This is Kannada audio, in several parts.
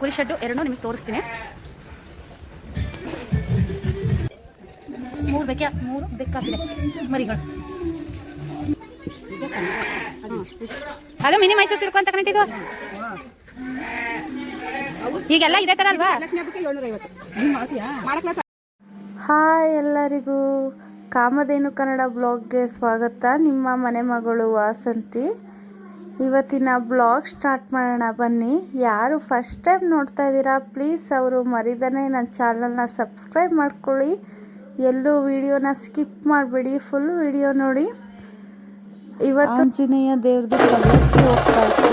ಕುರಿ ಶೆಡ್ಡು ಎರಡನ್ನೂ ನಿಮಗೆ ತೋರಿಸ್ತೀನಿ. ಮೂರು ಬೆಕ್ಕ ಮೂರು ಬೆಕ್ಕಾಗಿದೆ. ಮರಿಗಳು. ಅದು ಮಿನಿ ಮೈಸೂರು ಸಿಲ್ಕು ಅಂತ ಇದು? ಈಗೆಲ್ಲ ಇದೇ ಥರ ಅಲ್ವಾ? ಹಾಯ್ ಎಲ್ಲರಿಗೂ. ಕಾಮಧೇನು ಕನ್ನಡ ಬ್ಲಾಗ್ಗೆ ಸ್ವಾಗತ. ನಿಮ್ಮ ಮನೆ ಮಗಳು ವಾಸಂತಿ. ಇವತ್ತಿನ ಬ್ಲಾಗ್ ಸ್ಟಾರ್ಟ್ ಮಾಡೋಣ. ಬನ್ನಿ, ಯಾರು ಫಸ್ಟ್ ಟೈಮ್ ನೋಡ್ತಾ ಇದ್ದೀರಾ ಪ್ಲೀಸ್ ಅವರು ಮರಿದನೇ ನನ್ನ ಚಾನಲ್ನ ಸಬ್ಸ್ಕ್ರೈಬ್ ಮಾಡ್ಕೊಳ್ಳಿ. ಎಲ್ಲೂ ವಿಡಿಯೋನ ಸ್ಕಿಪ್ ಮಾಡಬೇಡಿ ಫುಲ್ ವಿಡಿಯೋ ನೋಡಿ. ಇವತ್ತು ಆಂಜನೇಯ ದೇವ್ರದ್ದು ಹೋಗ್ತಾ ಇತ್ತು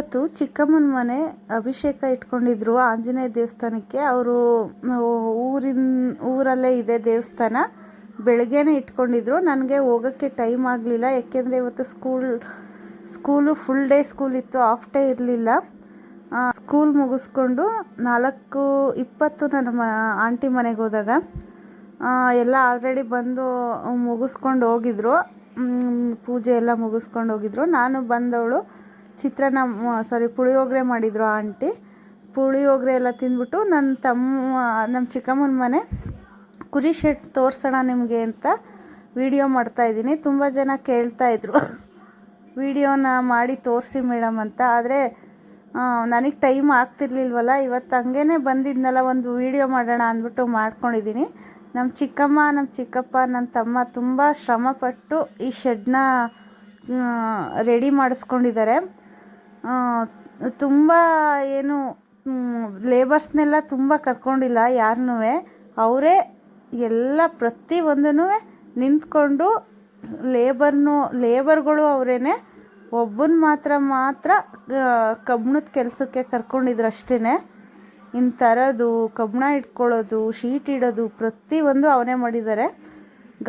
ಇವತ್ತು ಚಿಕ್ಕಮ್ಮನ ಮನೆ ಅಭಿಷೇಕ ಇಟ್ಕೊಂಡಿದ್ರು ಆಂಜನೇಯ ದೇವಸ್ಥಾನಕ್ಕೆ. ಅವರು ಊರಿನ, ಊರಲ್ಲೇ ಇದೆ ದೇವಸ್ಥಾನ. ಬೆಳಗ್ಗೆನೇ ಇಟ್ಕೊಂಡಿದ್ರು. ನನಗೆ ಹೋಗೋಕ್ಕೆ ಟೈಮ್ ಆಗಲಿಲ್ಲ. ಯಾಕೆಂದರೆ ಇವತ್ತು school, school full day school ಇತ್ತು. ಆಫ್ ಡೇ ಇರಲಿಲ್ಲ. ಸ್ಕೂಲ್ ಮುಗಿಸ್ಕೊಂಡು ನಾಲ್ಕು ಇಪ್ಪತ್ತು ನನ್ನ ಮ, ಆಂಟಿ ಮನೆಗೆ ಹೋದಾಗ ಎಲ್ಲ ಆಲ್ರೆಡಿ ಬಂದು ಮುಗಿಸ್ಕೊಂಡು ಹೋಗಿದ್ರು. ಪೂಜೆ ಎಲ್ಲ ಮುಗಿಸ್ಕೊಂಡು ಹೋಗಿದ್ರು. ನಾನು ಬಂದವಳು ಚಿತ್ರಾನ್ನ ಸಾರಿ ಪುಳಿಯೋಗರೆ ಮಾಡಿದರು ಆಂಟಿ. ಪುಳಿಯೋಗರೆ ಎಲ್ಲ ತಿಂದ್ಬಿಟ್ಟು ನನ್ನ ತಮ್ಮ ನಮ್ಮ ಚಿಕ್ಕಮ್ಮನ ಮನೆ ಕುರಿ ಶೆಡ್ ತೋರಿಸೋಣ ನಿಮಗೆ ಅಂತ ವಿಡಿಯೋ ಮಾಡ್ತಾಯಿದ್ದೀನಿ ತುಂಬ ಜನ ಕೇಳ್ತಾಯಿದ್ರು ವಿಡಿಯೋನ ಮಾಡಿ ತೋರಿಸಿ ಮೇಡಮ್ ಅಂತ. ಆದರೆ ನನಗೆ ಟೈಮ್ ಆಗ್ತಿರ್ಲಿಲ್ವಲ್ಲ, ಇವತ್ತು ಹಂಗೇ ಬಂದಿದ್ನಲ್ಲ, ಒಂದು ವಿಡಿಯೋ ಮಾಡೋಣ ಅಂದ್ಬಿಟ್ಟು ಮಾಡ್ಕೊಂಡಿದ್ದೀನಿ. ನಮ್ಮ ಚಿಕ್ಕಮ್ಮ ನಮ್ಮ ಚಿಕ್ಕಪ್ಪ ನನ್ನ ತಮ್ಮ ತುಂಬ ಶ್ರಮಪಟ್ಟು ಈ ಶೆಡ್ನ ರೆಡಿ ಮಾಡಿಸ್ಕೊಂಡಿದ್ದಾರೆ. ತುಂಬ ಏನು ಲೇಬರ್ಸ್ನೆಲ್ಲ ತುಂಬ ಕರ್ಕೊಂಡಿಲ್ಲ ಯಾರನ್ನೂ ಅವರೇ ಎಲ್ಲ ಪ್ರತಿಯೊಂದೂ ನಿಂತ್ಕೊಂಡು ಲೇಬರ್ನು ಲೇಬರ್ಗಳು ಅವರೇನೆ ಒಬ್ಬನ ಮಾತ್ರ ಮಾತ್ರ ಕಬ್ಬಣದ ಕೆಲಸಕ್ಕೆ ಕರ್ಕೊಂಡಿದ್ರು ಅಷ್ಟೇ. ಇನ್ನು ತರೋದು ಕಬ್ಬಣ ಇಟ್ಕೊಳ್ಳೋದು, ಶೀಟ್ ಇಡೋದು ಪ್ರತಿಯೊಂದು ಅವನೇ ಮಾಡಿದ್ದಾರೆ.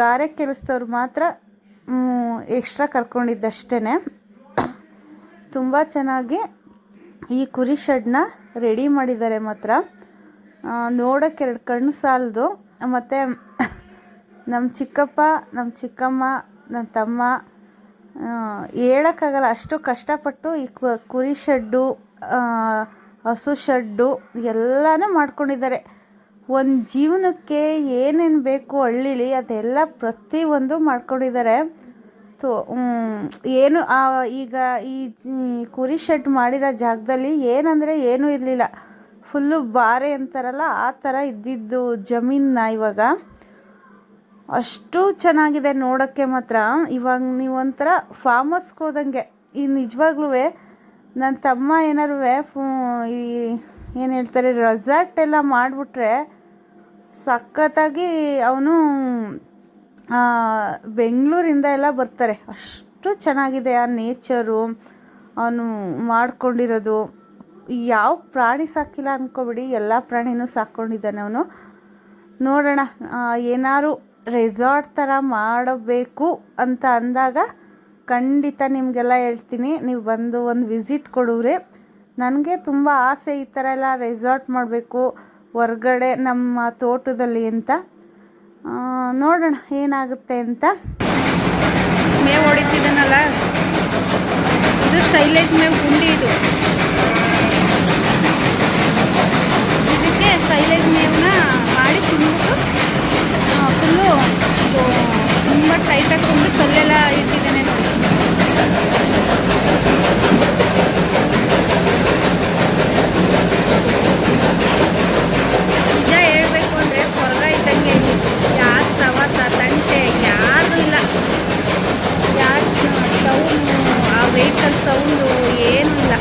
ಗಾರೆ ಕೆಲಸದವ್ರು ಮಾತ್ರ ಎಕ್ಸ್ಟ್ರಾ ಕರ್ಕೊಂಡಿದ್ದಷ್ಟೇ ತುಂಬ ಚೆನ್ನಾಗಿ ಈ ಕುರಿ ಶೆಡ್ನ ರೆಡಿ ಮಾಡಿದ್ದಾರೆ ಮಾತ್ರ. ನೋಡೋಕ್ಕೆ ಎರಡು ಕಣ್ಣು ಸಾಲದು. ಮತ್ತು ನಮ್ಮ ಚಿಕ್ಕಪ್ಪ ನಮ್ಮ ಚಿಕ್ಕಮ್ಮ ನನ್ನ ತಮ್ಮ ಹೇಳೋಕ್ಕಾಗಲ್ಲ, ಅಷ್ಟು ಕಷ್ಟಪಟ್ಟು ಈ ಕುರಿ ಶೆಡ್ಡು ಹಸು ಶೆಡ್ಡು ಎಲ್ಲನೂ ಮಾಡ್ಕೊಂಡಿದ್ದಾರೆ. ಒಂದು ಜೀವನಕ್ಕೆ ಏನೇನು ಬೇಕು ಹಳ್ಳಿಲಿ ಅದೆಲ್ಲ ಪ್ರತಿಯೊಂದು ಮಾಡ್ಕೊಂಡಿದ್ದಾರೆ. ಹ್ಮ್, ಏನು ಈಗ ಈ ಕುರಿ ಶೆಡ್ ಮಾಡಿರೋ ಜಾಗದಲ್ಲಿ ಏನಂದರೆ ಏನೂ ಇರಲಿಲ್ಲ. ಫುಲ್ಲು ಬಾರೆ ಅಂತಾರಲ್ಲ ಆ ಥರ ಇದ್ದಿದ್ದು ಜಮೀನ ಇವಾಗ. ಅಷ್ಟು ಚೆನ್ನಾಗಿದೆ ನೋಡೋಕ್ಕೆ ಮಾತ್ರ. ಇವಾಗ ನೀವು ಒಂಥರ ಫಾರ್ಮ್ ಹೌಸ್ಗೆ ಹೋದಂಗೆ. ಈ ನಿಜವಾಗ್ಲೂ ನನ್ನ ತಮ್ಮ ಏನಾರು ಫೂ ಈ ಏನು ಹೇಳ್ತಾರೆ ರೆಸಾರ್ಟ್ ಎಲ್ಲ ಮಾಡಿಬಿಟ್ರೆ ಸಖತ್ತಾಗಿ ಅವನು ಬೆಂಗಳೂರಿಂದ ಎಲ್ಲ ಬರ್ತಾರೆ. ಅಷ್ಟು ಚೆನ್ನಾಗಿದೆ ಆ ನೇಚರು ಅವನು ಮಾಡ್ಕೊಂಡಿರೋದು. ಯಾವ ಪ್ರಾಣಿ ಸಾಕಿಲ್ಲ ಅಂದ್ಕೊಬಿಡಿ ಎಲ್ಲ ಪ್ರಾಣಿನೂ ಸಾಕ್ಕೊಂಡಿದ್ದಾನೆ ಅವನು. ನೋಡೋಣ ಏನಾದ್ರು ರೆಸಾರ್ಟ್ ಥರ ಮಾಡಬೇಕು ಅಂತ ಅಂದಾಗ ಖಂಡಿತ ನಿಮಗೆಲ್ಲ ಹೇಳ್ತೀನಿ. ನೀವು ಬಂದು ಒಂದು ವಿಸಿಟ್ ಕೊಡುವ್ರೆ ನನಗೆ ತುಂಬ ಆಸೆ ಈ ಥರ ಎಲ್ಲ ರೆಸಾರ್ಟ್ ಮಾಡಬೇಕು, ಹೊರ್ಗಡೆ ನಮ್ಮ ತೋಟದಲ್ಲಿ ಅಂತ. ನೋಡೋಣ ಏನಾಗುತ್ತೆ ಅಂತ. ಮೇವು ಹೊಡಿತಿದ್ದಾನಲ್ಲ ಇದು ಶೈಲೇಜ್ ಮೇವು ಗುಂಡಿ ಇದು. ಇದಕ್ಕೆ ಶೈಲೇಜ್ ಮೇವನ್ನ ಮಾಡಿ ತಿಂದ್ಬಿಟ್ಟು ಫುಲ್ಲು ತುಂಬ ಟೈಟಾಗಿ ತುಂಬ ಕಲ್ಲೆಲ್ಲ ಇಟ್ಟಿದ್ದಾನೆ ನೋಡಿ ನಿಜ ಹೇಳ್ಬೇಕು ಅಂದರೆ ಸ್ವರ್ಗ ಇದ್ದಂಗೆ ಇಲ್ಲಿ ಯಾರ ಸವಾಸ ತಂಟೆ ಯಾರು ಇಲ್ಲ ಯಾರ ಸೌಂಡು ಆ ವೆಹಿಕಲ್ ಸೌಂಡು ಏನೂ ಇಲ್ಲ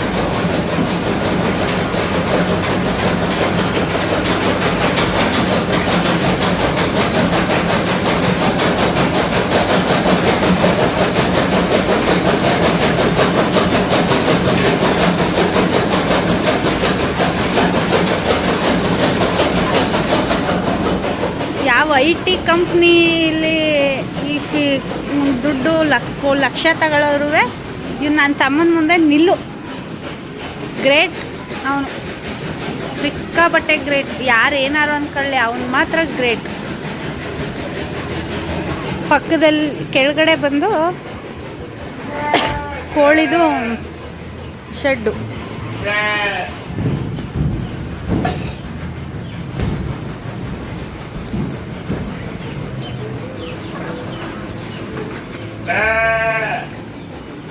ಯಾವ ಟಿ ಕಂಪ್ನಿಲಿ ಈ ದುಡ್ಡು ಲಕ್ ಲಕ್ಷ ತಗೊಳ್ಳೋರು ಇವ್ ನನ್ನ ತಮ್ಮನ ಮುಂದೆ ನಿಲ್ಲು. ಗ್ರೇಟ್. ಅವನು ಸಿಕ್ಕಾಬಟ್ಟೆ ಗ್ರೇಟ್. ಯಾರು ಏನಾರು ಅಂದ್ಕೊಳ್ಳಿ ಅವನು ಮಾತ್ರ ಗ್ರೇಟ್. ಪಕ್ಕದಲ್ಲಿ ಕೆಳಗಡೆ ಬಂದು ಕೋಳಿದು ಶೆಡ್ಡು.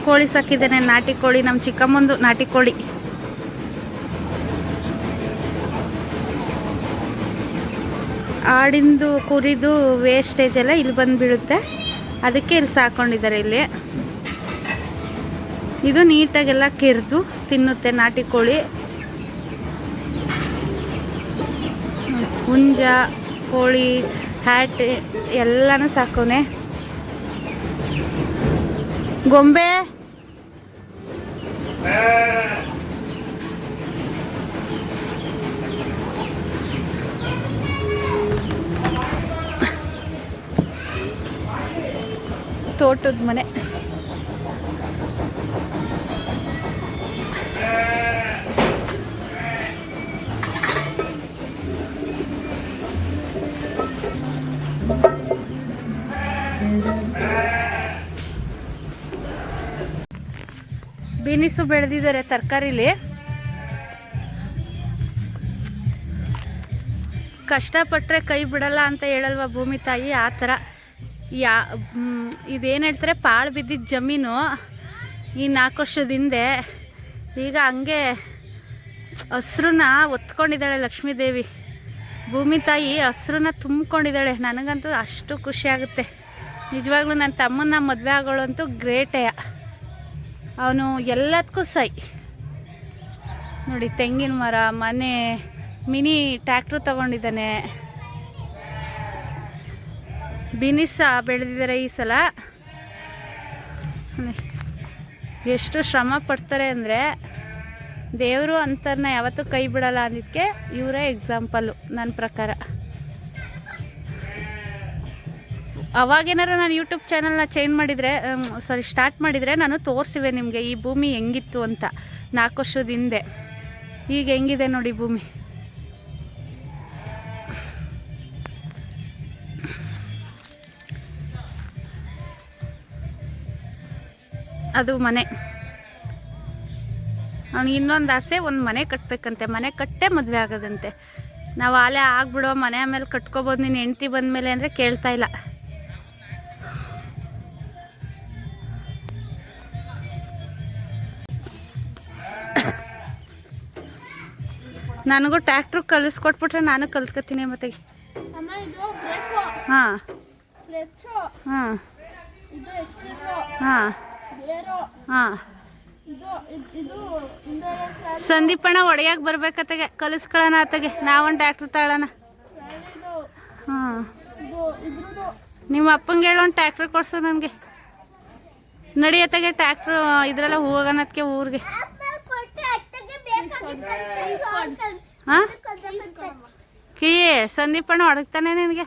ಕೋಳಿ ಸಾಕಿದ್ದೇನೆ, ನಾಟಿ ಕೋಳಿ ನಮ್ಮ ಚಿಕ್ಕಮ್ಮಂದು ನಾಟಿ ಕೋಳಿ. ಆಡಿಂದು ಕುರಿದು ವೇಸ್ಟೇಜ್ ಎಲ್ಲ ಇಲ್ಲಿ ಬಂದುಬಿಡುತ್ತೆ. ಅದಕ್ಕೆ ಇಲ್ಲಿ ಸಾಕೊಂಡಿದ್ದಾರೆ ಇಲ್ಲಿ. ಇದು ನೀಟಾಗೆಲ್ಲ ಕೆರೆದು ತಿನ್ನುತ್ತೆ ನಾಟಿ ಕೋಳಿ. ಹುಂಜ, ಕೋಳಿ, ಹ್ಯಾಟ್, ಎಲ್ಲನೂ ಸಾಕೋನೆ. ಗೊಂಬೆ? ತೋಟದ ಮನೆ. ಬೀನಿಸು ಬೆಳೆದಿದ್ದಾರೆ ತರಕಾರಿಲಿ. ಕಷ್ಟಪಟ್ಟರೆ ಕೈ ಬಿಡಲ್ಲ ಅಂತ ಹೇಳಲ್ವ ಭೂಮಿ ತಾಯಿ? ಆ ಥರ. ಯಾ ಇದೇನು ಹೇಳ್ತಾರೆ? ಪಾಳು ಬಿದ್ದಿದ್ದ ಜಮೀನು ಈ ನಾಲ್ಕು ವರ್ಷದ ಹಿಂದೆ. ಈಗ ಹಂಗೆ ಹಸ್ರನ್ನ ಒತ್ಕೊಂಡಿದ್ದಾಳೆ ಲಕ್ಷ್ಮೀದೇವಿ. ಭೂಮಿ ತಾಯಿ ಹಸ್ರನ್ನ ತುಂಬಿಕೊಂಡಿದ್ದಾಳೆ. ನನಗಂತೂ ಅಷ್ಟು ಖುಷಿ ಆಗುತ್ತೆ. ನಿಜವಾಗ್ಲೂ ನನ್ನ ತಮ್ಮನ್ನ ಮದುವೆ ಆಗೋಳಂತೂ ಗ್ರೇಟೇ. ಅವನು ಎಲ್ಲದಕ್ಕೂ ಸೈ. ನೋಡಿ, ತೆಂಗಿನ ಮರ, ಮನೆ, ಮಿನಿ ಟ್ಯಾಕ್ಟ್ರ್ ತಗೊಂಡಿದ್ದಾನೆ. ಬಿನಿಸ ಬೆಳೆದಿದ್ದಾರೆ ಈ ಸಲ. ಎಷ್ಟು ಶ್ರಮ ಪಡ್ತಾರೆ ಅಂದರೆ, ದೇವರು ಅಂತರನ್ನ ಯಾವತ್ತೂ ಕೈ ಬಿಡಲ್ಲ ಅಂದಿದ್ದಕ್ಕೆ ಇವರೇ ಎಕ್ಸಾಂಪಲ್ಲು ನನ್ನ ಪ್ರಕಾರ. ಅವಾಗೇನಾರು ನಾನು ಯೂಟ್ಯೂಬ್ ಚಾನಲ್ನ ಚೇಂಜ್ ಮಾಡಿದರೆ ಸಾರಿ ಸ್ಟಾರ್ಟ್ ಮಾಡಿದರೆ ನಾನು ತೋರಿಸಿವೆ ನಿಮಗೆ, ಈ ಭೂಮಿ ಹೆಂಗಿತ್ತು ಅಂತ ನಾಲ್ಕು ವರ್ಷದ ಹಿಂದೆ. ಈಗ ಹೆಂಗಿದೆ ನೋಡಿ ಭೂಮಿ. ಅದು ಮನೆ. ಅವ್ನಿಗೆ ಇನ್ನೊಂದು ಆಸೆ, ಒಂದು ಮನೆ ಕಟ್ಟಬೇಕಂತೆ ಮನೆ ಕಟ್ಟೆ ಮದುವೆ ಆಗೋದಂತೆ. ನಾವು ಆಲೆ ಆಗ್ಬಿಡೋ ಮನೆ ಆಮೇಲೆ ಕಟ್ಕೋಬೋದು ನೀನು ಹೆಂಡ್ತಿ ಬಂದಮೇಲೆ ಅಂದರೆ ಕೇಳ್ತಾ ಇಲ್ಲ. ನನಗೂ ಟ್ಯಾಕ್ಟ್ರ್ ಕಲಿಸ್ಕೊಟ್ಬಿಟ್ರೆ ನಾನು ಕಲ್ತ್ಕೊತೀನಿ ಮತ್ತೆ. ಹಾಂ. ಹಾಂ. ಹಾಂ. ಹಾಂ. ಸಂದೀಪಣ್ಣ ಒಡೆಯಾಗ ಬರ್ಬೇಕತ್ತಗೆ. ಕಲಿಸ್ಕೊಳ್ಳೋಣ ಆತಗೆ ನಾವೊಂದು ಟ್ಯಾಕ್ಟ್ರ್ ತಗೊಳ್ಳೋಣ. ಹಾಂ. ನಿಮ್ಮ ಅಪ್ಪಂಗೆ ಹೇಳೋಣ ಒಂದು ಟ್ಯಾಕ್ಟ್ರ್ ಕೊಡ್ಸು ನನಗೆ. ನಡಿಯತ್ತಾಗೆ ಟ್ಯಾಕ್ಟ್ರು ಇದ್ರೆಲ್ಲ ಹೋಗೋಣದಕ್ಕೆ ಊರಿಗೆ. ಹಾಂ ಕೀ ಸಂದೀಪಣ್ಣ ಹೊಡಗ್ತಾನೆ ನಿನಗೆ.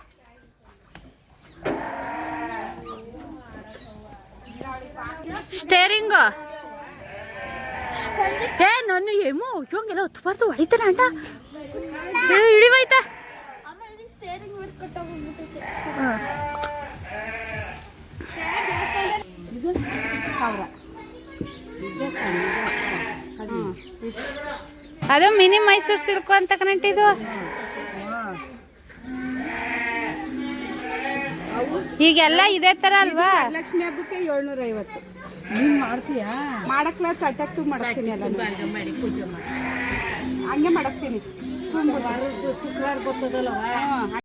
ಸ್ಟೇರಿಂಗು ಏ ನನ್ನ ಏಮೋ ಇವಂಗೆಲ್ಲ ಹೊತ್ತಬಾರ್ದು ಹೊಡಿತಾನೆ ಅಣ್ಣ. ಏ, ಹಿಡಿವೈತಾ. ಅದು ಮಿನಿ ಮೈಸೂರು ಸಿಲ್ಕು ಅಂತ ಕನೆಕ್ಟ್ ಇದು? ಈಗೆಲ್ಲ ಇದೇ ತರ ಅಲ್ವಾ? ಲಕ್ಷ್ಮಿ ಹಬ್ಬಕ್ಕೆ ಏಳ್ನೂರ ಐವತ್ತು ನೀನ್ ಮಾಡ್ತೀಯಾ? ಮಾಡಕ್ಲ ತಟ್ಟಕ್ಕೆ ಮಾಡಕ್ತೀನಿ ಮಾಡಿ ಪೂಜೆ ಮಾಡಿ ಹಂಗೆ ಮಾಡಕ್ತೀನಿ. ಶುಕ್ರವಾರ ಬರ್ತದಲ್ಲ